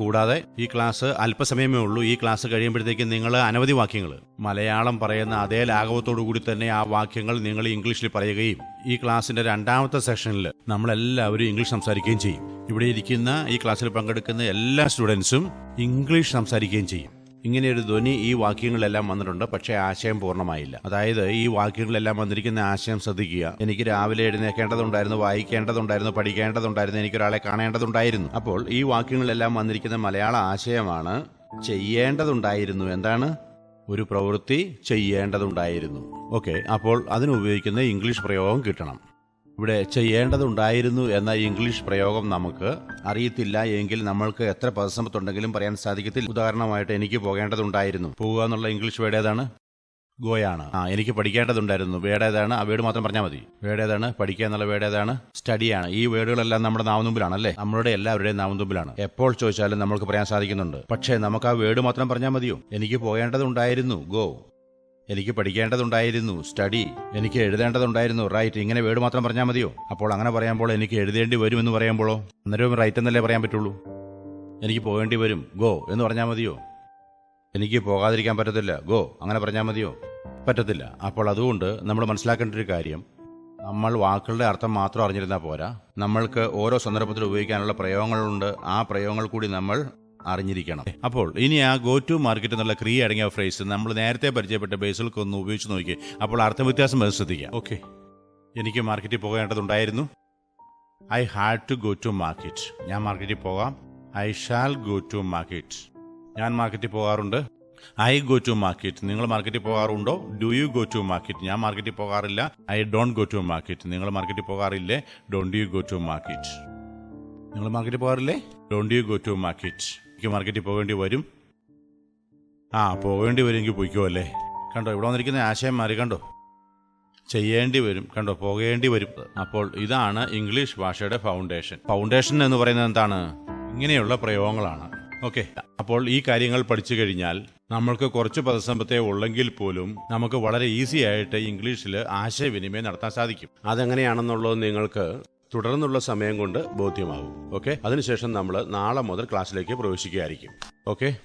കൂടാതെ ഈ ക്ലാസ് അല്പസമയമേ ഉള്ളൂ. ഈ ക്ലാസ് കഴിയുമ്പോഴത്തേക്കും നിങ്ങൾ അനവധി വാക്യങ്ങൾ. മലയാളം പറയുന്ന അതേ ലാഘവത്തോടു കൂടി തന്നെ ആ വാക്യങ്ങൾ നിങ്ങൾ ഇംഗ്ലീഷിൽ പറയുകയും ഈ ക്ലാസ്സിന്റെ രണ്ടാമത്തെ സെഷനിൽ നമ്മളെല്ലാവരും ഇംഗ്ലീഷ് സംസാരിക്കുകയും ചെയ്യും. ഇവിടെ ഇരിക്കുന്ന ഈ ക്ലാസ്സിൽ പങ്കെടുക്കുന്ന എല്ലാ സ്റ്റുഡൻസും ഇംഗ്ലീഷ് സംസാരിക്കുകയും ചെയ്യും. ഇങ്ങനെ ഒരു ധ്വനി ഈ വാക്യങ്ങളെല്ലാം വന്നിട്ടുണ്ട്. പക്ഷേ ആശയം പൂർണമായില്ല. അതായത് ഈ വാക്യങ്ങളെല്ലാം വന്നിരിക്കുന്ന ആശയം ശ്രദ്ധിക്കുക. എനിക്ക് രാവിലെ എഴുന്നേക്കേണ്ടതുണ്ടായിരുന്നു വായിക്കേണ്ടതുണ്ടായിരുന്നു പഠിക്കേണ്ടതുണ്ടായിരുന്നു എനിക്കൊരാളെ കാണേണ്ടതുണ്ടായിരുന്നു. അപ്പോൾ ഈ വാക്യങ്ങളെല്ലാം വന്നിരിക്കുന്ന മലയാള ആശയമാണ് ചെയ്യേണ്ടതുണ്ടായിരുന്നു. എന്താണ്? ഒരു പ്രവൃത്തി ചെയ്യേണ്ടതുണ്ടായിരുന്നു. ഓക്കെ അപ്പോൾ അതിനുപയോഗിക്കുന്ന ഇംഗ്ലീഷ് പ്രയോഗം കിട്ടണം. ഇവിടെ ചെയ്യേണ്ടതുണ്ടായിരുന്നു എന്ന ഇംഗ്ലീഷ് പ്രയോഗം നമുക്ക് അറിയത്തില്ല എങ്കിൽ നമ്മൾക്ക് എത്ര പദസമ്പത്തുണ്ടെങ്കിലും പറയാൻ സാധിക്കത്തില്ല. ഉദാഹരണമായിട്ട് എനിക്ക് പോകേണ്ടതുണ്ടായിരുന്നു. പോവുക എന്നുള്ള ഇംഗ്ലീഷ് വേർഡ് ഏതാണ്? ഗോയാണ്. ആ എനിക്ക് പഠിക്കേണ്ടതുണ്ടായിരുന്നു. വേർഡ് ഏതാണ്? ആ വേർഡ് മാത്രം പറഞ്ഞാൽ മതി. വേർഡ് ഏതാണ്? പഠിക്കുക എന്നുള്ള വേർഡ് ഏതാണ്? സ്റ്റഡിയാണ്. ഈ വേർഡുകളെല്ലാം നമ്മുടെ നാവുന്നുമ്പിലാണ് അല്ലേ നമ്മുടെ എല്ലാവരുടെയും നാവുന്നുമ്പിലാണ് എപ്പോൾ ചോദിച്ചാലും നമുക്ക് പറയാൻ സാധിക്കുന്നുണ്ട്. പക്ഷേ നമുക്ക് ആ വേർഡ് മാത്രം പറഞ്ഞാൽ മതിയോ? എനിക്ക് പോകേണ്ടതുണ്ടായിരുന്നു. ഗോ. എനിക്ക് പഠിക്കേണ്ടതുണ്ടായിരുന്നു സ്റ്റഡി. എനിക്ക് എഴുതേണ്ടതുണ്ടായിരുന്നു റൈറ്റ്. ഇങ്ങനെ വേർഡ് മാത്രം പറഞ്ഞാൽ മതിയോ? അപ്പോൾ അങ്ങനെ പറയുമ്പോൾ എനിക്ക് എഴുതേണ്ടി വരുമെന്ന് പറയുമ്പോഴോ? അന്നേരവും റൈറ്റ് എന്നല്ലേ പറയാൻ പറ്റുള്ളൂ? എനിക്ക് പോകേണ്ടി വരും ഗോ എന്ന് പറഞ്ഞാൽ മതിയോ? എനിക്ക് പോകാതിരിക്കാൻ പറ്റത്തില്ല ഗോ അങ്ങനെ പറഞ്ഞാൽ മതിയോ? പറ്റത്തില്ല. അപ്പോൾ അതുകൊണ്ട് നമ്മൾ മനസ്സിലാക്കേണ്ട ഒരു കാര്യം നമ്മൾ വാക്കുകളുടെ അർത്ഥം മാത്രം അറിഞ്ഞിരുന്നാൽ പോരാ. നമ്മൾക്ക് ഓരോ സന്ദർഭത്തിൽ ഉപയോഗിക്കാനുള്ള പ്രയോഗങ്ങളുണ്ട്. ആ പ്രയോഗങ്ങൾ കൂടി നമ്മൾ അറിഞ്ഞിരിക്കണം. അപ്പോൾ ഇനി ആ ഗോ ടു മാർക്കറ്റ് എന്നുള്ള ക്രിയ അടങ്ങിയ ഫ്രേസ് നമ്മൾ നേരത്തെ പരിചയപ്പെട്ട ബേസുകൾക്ക് ഒന്ന് ഉപയോഗിച്ച് നോക്കി അപ്പോൾ അർത്ഥ വ്യത്യാസം അത് ശ്രദ്ധിക്കാം. ഓക്കെ എനിക്ക് മാർക്കറ്റിൽ പോകേണ്ടതുണ്ടായിരുന്നു. I had to go to market ഞാൻ മാർക്കറ്റിൽ പോകാം. I shall go to market ഞാൻ മാർക്കറ്റിൽ പോകാറുണ്ട്. ഐ ഗോ ടു മാർക്കറ്റ് നിങ്ങൾ മാർക്കറ്റിൽ പോകാറുണ്ടോ? Do you go to market ഞാൻ മാർക്കറ്റിൽ പോകാറില്ല. I don't go to market നിങ്ങൾ മാർക്കറ്റിൽ പോകാറില്ലേ? Don't you go to market നിങ്ങൾ മാർക്കറ്റിൽ പോകാറില്ലേ? Don't you go to market എനിക്ക് മാർക്കറ്റിൽ പോകേണ്ടി വരും. ആ പോകേണ്ടി വരുമെങ്കിൽ പോയിക്കോ അല്ലേ? കണ്ടോ ഇവിടെ വന്നിരിക്കുന്ന ആശയം മാറി കണ്ടോ? ചെയ്യേണ്ടി വരും. കണ്ടോ പോകേണ്ടി വരും. അപ്പോൾ ഇതാണ് ഇംഗ്ലീഷ് ഭാഷയുടെ ഫൗണ്ടേഷൻ ഫൗണ്ടേഷൻ എന്ന് പറയുന്നത് എന്താണ്? ഇങ്ങനെയുള്ള പ്രയോഗങ്ങളാണ്. ഓക്കെ അപ്പോൾ ഈ കാര്യങ്ങൾ പഠിച്ചു കഴിഞ്ഞാൽ നമ്മൾക്ക് കുറച്ച് പദസമ്പത്തെ ഉള്ളെങ്കിൽ പോലും നമുക്ക് വളരെ ഈസി ആയിട്ട് ഇംഗ്ലീഷിൽ ആശയവിനിമയം നടത്താൻ സാധിക്കും. അതെങ്ങനെയാണെന്നുള്ളത് നിങ്ങൾക്ക് തുടർന്നുള്ള സമയം കൊണ്ട് ബോധ്യമാകും ഓക്കെ അതിനുശേഷം നമ്മൾ നാളെ മുതൽ ക്ലാസ്സിലേക്ക് പ്രവേശിക്കുകയായിരിക്കും. Okay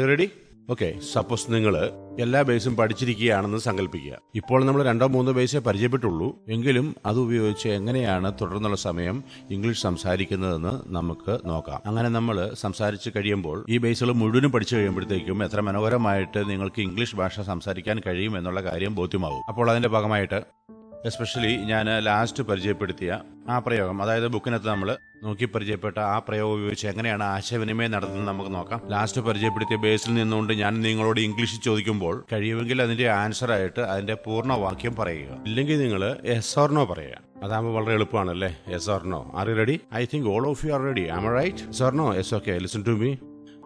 you ready okay suppose നിങ്ങൾ എല്ലാ ബേസും പഠിച്ചിരിക്കുകയാണെന്ന് സങ്കല്പിക്കുക. ഇപ്പോൾ നമ്മൾ രണ്ടോ മൂന്നോ ബേസേ പരിചയപ്പെട്ടുള്ളൂ. എങ്കിലും അത് ഉപയോഗിച്ച് എങ്ങനെയാണ് തുടർന്നുള്ള സമയം ഇംഗ്ലീഷ് സംസാരിക്കുന്നതെന്ന് നമുക്ക് നോക്കാം. അങ്ങനെ നമ്മൾ സംസാരിച്ച് കഴിയുമ്പോൾ ഈ ബേസുകൾ മുഴുവനും പഠിച്ചു കഴിയുമ്പോഴത്തേക്കും എത്ര മനോഹരമായിട്ട് നിങ്ങൾക്ക് ഇംഗ്ലീഷ് ഭാഷ സംസാരിക്കാൻ കഴിയും എന്നുള്ള കാര്യം ബോധ്യമാകും അപ്പോൾ അതിന്റെ ഭാഗമായിട്ട് എസ്പെഷ്യലി ഞാൻ ലാസ്റ്റ് പരിചയപ്പെടുത്തിയ ആ പ്രയോഗം. അതായത് ബുക്കിനകത്ത് നമ്മൾ നോക്കി പരിചയപ്പെട്ട ആ പ്രയോഗം ഉപയോഗിച്ച് എങ്ങനെയാണ് ആശയവിനിമയം നടത്തുന്നത് നമുക്ക് നോക്കാം. ലാസ്റ്റ് പരിചയപ്പെടുത്തിയ ബേസിൽ നിന്നുകൊണ്ട് ഞാൻ നിങ്ങളോട് ഇംഗ്ലീഷിൽ ചോദിക്കുമ്പോൾ കഴിയുമെങ്കിൽ അതിന്റെ ആൻസർ ആയിട്ട് അതിന്റെ പൂർണ വാക്യം പറയുക. ഇല്ലെങ്കിൽ നിങ്ങൾ എസ് ഓർണോ പറയുക. അതാകുമ്പോൾ വളരെ എളുപ്പമാണ് അല്ലേ yes or no are you ready I think all of you are ready am right yes or no yes okay listen to me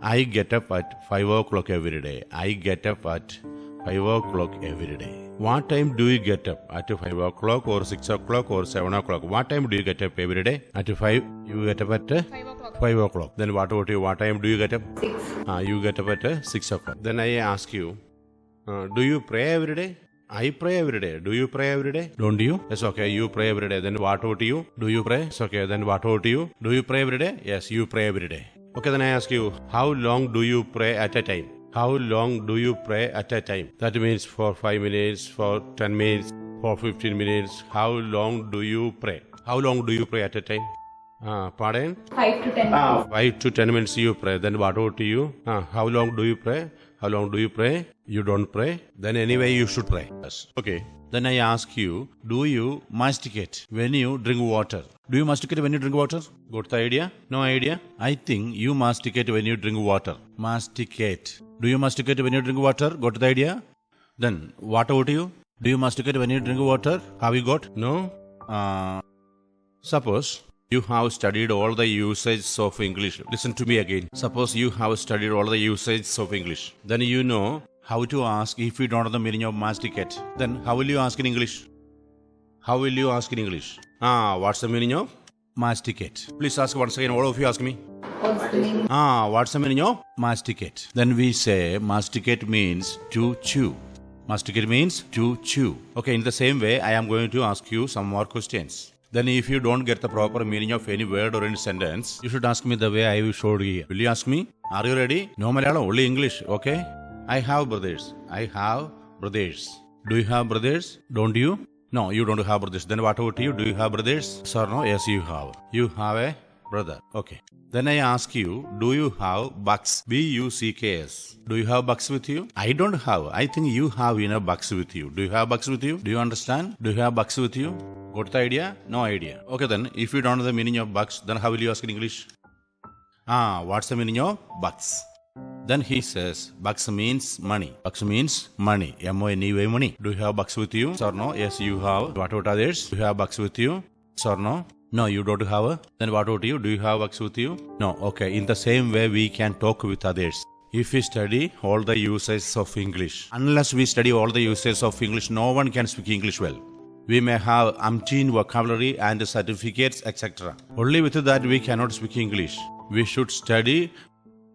I get up at five o'clock every day I get up at 5 o'clock every day. What time do you get up? At 5 o'clock or 6 o'clock or 7 o'clock? What time do you get up every day? At 5, you get up at uh, 5 o'clock. 5 o'clock. Then what about you? What time do you get up? 6. Ah, you get up at uh, 6 o'clock. Then I ask you, uh, do you pray every day? I pray every day. Do you pray every day? Don't you? Yes, okay. You pray every day. Then what about you? Do you pray? It's okay. Then what about you? Do you pray every day? Yes, you pray every day. Okay, then I ask you, how long do you pray at a time? How long do you pray at a time? That means for 5 minutes, for 10 minutes, for 15 minutes. How long do you pray? How long do you pray at a time? Uh, pardon? Five to ten. Ah, five to ten minutes you pray. Then what about you? Ah, how long do you pray? How long do you pray? You don't pray. Then anyway you should pray. Yes. Okay. Then I ask you, do you masticate when you drink water? Do you masticate when you drink water? Got the idea? No idea? I think you masticate when you drink water. Masticate. Do you masticate when you drink water? Got the idea? Then what about you? Do you masticate when you drink water? Have you got? No. Uh, Suppose you have studied all the usages of English. Listen to me again. Suppose you have studied all the usages of English. Then you know how to ask if you don't know the meaning of masticate. Then how will you ask in English? How will you ask in English? Ah, what's the meaning of masticate? Please ask once again. All of you ask me. What's the meaning? Ah, what's the meaning of masticate? Then we say masticate means to chew. Masticate means to chew. Okay, in the same way, I am going to ask you some more questions. Then, if you don't get the proper meaning of any word or any sentence, you should ask me the way I showed you. Will you ask me? Are you ready? No Malayalam, only English. Okay. I have brothers. I have brothers. Do you have brothers? Don't you? No, you don't have brothers. Then what about you? Do you have brothers? Sir, no. Yes, you have. You have a brother. Okay. Then I ask you, do you have bucks? B U C K S. Do you have bucks with you? I don't have. I think you have enough bucks with you. Do you have bucks with you? Do you understand? Do you have bucks with you? Got the idea? No idea. Okay then, if you don't know the meaning of bucks, then how will you ask in English? Ah, what's the meaning of bucks? Then he says, bucks means money. Bucks means money. M-O-N-E-Y money. Do you have bucks with you? Sir, no. Yes, you have. What about others? Do you have bucks with you? Sir, no. No, you don't have. a. Then what about you? Do you have bucks with you? No. Okay. In the same way, we can talk with others. If we study all the uses of English, unless we study all the uses of English, no one can speak English well. We may have umpteen vocabulary and certificates, etc. Only with that we cannot speak English. We should study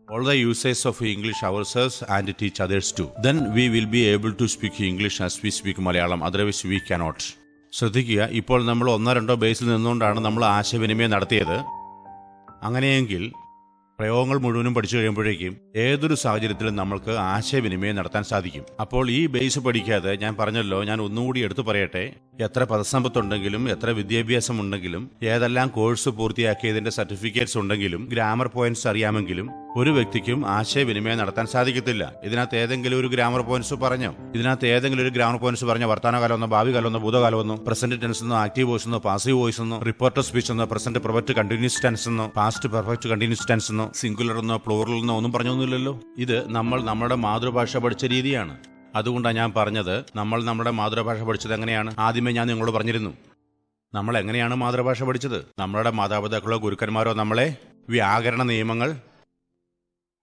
all the uses of English ourselves and teach others too. Then we will be able to speak English as we speak Malayalam. Otherwise we cannot. ശ്രദ്ധിക്കുക ഇപ്പോൾ നമ്മൾ ഒന്നോ രണ്ടോ ബേസിൽ നിന്നുകൊണ്ടാണ് നമ്മൾ ആശയവിനിമയം നടത്തിയത്. അങ്ങനെയെങ്കിൽ പ്രയോഗങ്ങൾ മുഴുവനും പഠിച്ചു കഴിയുമ്പോഴേക്കും ഏതൊരു സാഹചര്യത്തിലും നമ്മൾക്ക് ആശയവിനിമയം നടത്താൻ സാധിക്കും. അപ്പോൾ ഈ ബേസ് പഠിക്കാതെ ഞാൻ പറഞ്ഞല്ലോ ഞാൻ ഒന്നുകൂടി എടുത്തു പറയട്ടെ. എത്ര പദസമ്പത്തുണ്ടെങ്കിലും എത്ര വിദ്യാഭ്യാസം ഉണ്ടെങ്കിലും ഏതെല്ലാം കോഴ്സ് പൂർത്തിയാക്കിയതിന്റെ സർട്ടിഫിക്കറ്റ്സ് ഉണ്ടെങ്കിലും ഗ്രാമർ പോയിന്റ്സ് അറിയാമെങ്കിലും ഒരു വ്യക്തിക്കും ആശയവിനിമയം നടത്താൻ സാധിക്കത്തില്ല. ഇതിനകത്ത് ഏതെങ്കിലും ഒരു ഗ്രാമർ പോയിന്റ്സ് പറഞ്ഞു? ഇതിനകത്ത് ഏതെങ്കിലും ഒരു ഗ്രാമർ പോയിന്റ്സ് പറഞ്ഞ? വർത്തമാനകാലം എന്നോ ഭാവി കാലം എന്നോ ഭൂതകാലം പ്രസന്റ് ടെൻസ് എന്നോ ആക്റ്റീവ് വോയിസ് എന്നോ പാസീവ് വോയിസ് എന്നോ റിപ്പോർട്ടർ സ്പീച്ച് എന്നോ പ്രസന്റ് പെർഫെക്റ്റ് കണ്ടിന്യൂസ് ടെൻസ് എന്നോ പാസ്റ്റ് പെർഫെക്റ്റ് കണ്ടിന്യൂസ് ടെൻസ് എന്നോ സിംഗുലർ എന്നോ പ്ലൂറൽ എന്നോ ഒന്നും പറഞ്ഞൊന്നുമില്ലല്ലോ. ഇത് നമ്മൾ നമ്മുടെ മാതൃഭാഷ പഠിച്ച രീതിയാണ്. അതുകൊണ്ടാണ് ഞാൻ പറഞ്ഞത് നമ്മൾ നമ്മുടെ മാതൃഭാഷ പഠിച്ചത് എങ്ങനെയാണ്? ആദ്യമേ ഞാൻ നിങ്ങളോട് പറഞ്ഞിരുന്നു. നമ്മൾ എങ്ങനെയാണ് മാതൃഭാഷ പഠിച്ചത്? നമ്മളുടെ മാതാപിതാക്കളോ ഗുരുക്കന്മാരോ നമ്മളെ? വ്യാകരണ നിയമങ്ങൾ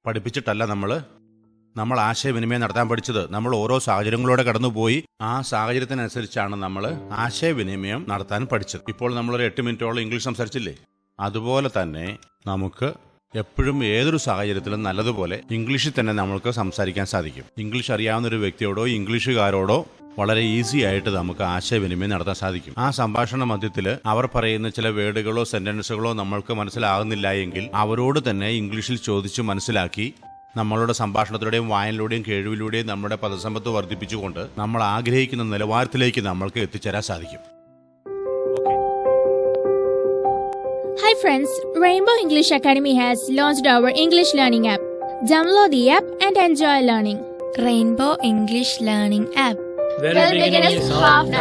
പഠിപ്പിച്ചിട്ടല്ല നമ്മൾ നമ്മൾ ആശയവിനിമയം നടത്താൻ പഠിച്ചത്. നമ്മൾ ഓരോ സാഹചര്യങ്ങളിലൂടെ കടന്നുപോയി. ആ സാഹചര്യത്തിനനുസരിച്ചാണ് നമ്മൾ ആശയവിനിമയം നടത്താൻ പഠിച്ചത്. ഇപ്പോൾ നമ്മളൊരു എട്ട് മിനിറ്റോളം ഇംഗ്ലീഷ് സംസാരിച്ചില്ലേ? അതുപോലെ തന്നെ നമുക്ക് എപ്പോഴും ഏതൊരു സാഹചര്യത്തിലും നല്ലതുപോലെ ഇംഗ്ലീഷിൽ തന്നെ നമ്മൾക്ക് സംസാരിക്കാൻ സാധിക്കും. ഇംഗ്ലീഷ് അറിയാവുന്ന ഒരു വ്യക്തിയോടോ ഇംഗ്ലീഷുകാരോടോ വളരെ ഈസി ആയിട്ട് നമുക്ക് ആശയവിനിമയം നടത്താൻ സാധിക്കും. ആ സംഭാഷണ മധ്യത്തിൽ അവർ പറയുന്ന ചില വേർഡുകളോ സെന്റൻസുകളോ നമ്മൾക്ക് മനസ്സിലാകുന്നില്ല എങ്കിൽ അവരോട് തന്നെ ഇംഗ്ലീഷിൽ ചോദിച്ച് മനസ്സിലാക്കി നമ്മളുടെ സംഭാഷണത്തിലൂടെയും വായനയിലൂടെയും കേഴിവിലൂടെയും നമ്മുടെ പദസമ്പത്ത് വർദ്ധിപ്പിച്ചുകൊണ്ട് നമ്മൾ ആഗ്രഹിക്കുന്ന നിലവാരത്തിലേക്ക് നമ്മൾക്ക് എത്തിച്ചേരാൻ സാധിക്കും. Hi friends, Rainbow English Academy has launched our English learning app. Download the app and enjoy learning. Rainbow English Learning App. Well, beginning is half